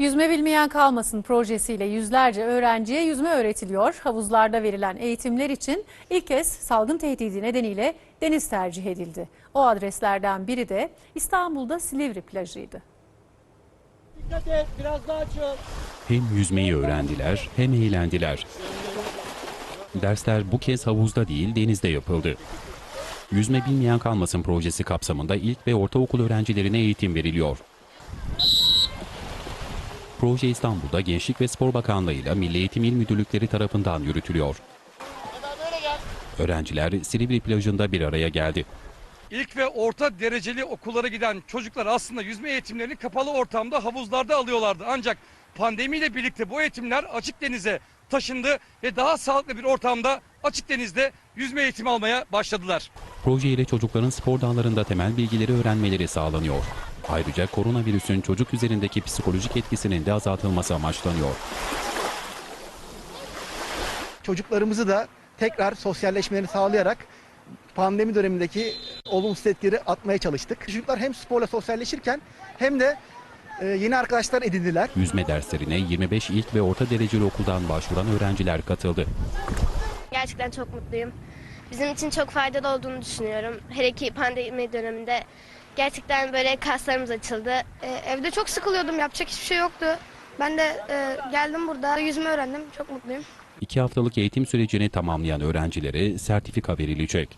Yüzme bilmeyen kalmasın projesiyle yüzlerce öğrenciye yüzme öğretiliyor. Havuzlarda verilen eğitimler için ilk kez salgın tehdidi nedeniyle deniz tercih edildi. O adreslerden biri de İstanbul'da Silivri plajıydı. Dikkat et biraz daha açıl. Hem yüzmeyi öğrendiler hem eğlendiler. Dersler bu kez havuzda değil denizde yapıldı. Yüzme bilmeyen kalmasın projesi kapsamında ilk ve ortaokul öğrencilerine eğitim veriliyor. Proje İstanbul'da Gençlik ve Spor Bakanlığı ile Milli Eğitim İl Müdürlükleri tarafından yürütülüyor. Öğrenciler Silivri plajında bir araya geldi. İlk ve orta dereceli okullara giden çocuklar aslında yüzme eğitimlerini kapalı ortamda havuzlarda alıyorlardı. Ancak pandemiyle birlikte bu eğitimler açık denize taşındı ve daha sağlıklı bir ortamda açık denizde yüzme eğitimi almaya başladılar. Proje ile çocukların spor dallarında temel bilgileri öğrenmeleri sağlanıyor. Ayrıca koronavirüsün çocuk üzerindeki psikolojik etkisinin de azaltılması amaçlanıyor. çocuklarımızı da tekrar sosyalleşmelerini sağlayarak pandemi dönemindeki olumsuz etkileri atmaya çalıştık. Çocuklar hem sporla sosyalleşirken hem de e, yeni arkadaşlar edindiler. Yüzme derslerine 25 ilk ve orta dereceli okuldan başvuran öğrenciler katıldı. Gerçekten çok mutluyum. Bizim için çok faydalı olduğunu düşünüyorum. Hele ki pandemi döneminde gerçekten böyle kaslarımız açıldı. Ee, evde çok sıkılıyordum. Yapacak hiçbir şey yoktu. Ben de e, geldim burada. Yüzme öğrendim. Çok mutluyum. İki haftalık eğitim sürecini tamamlayan öğrencilere sertifika verilecek.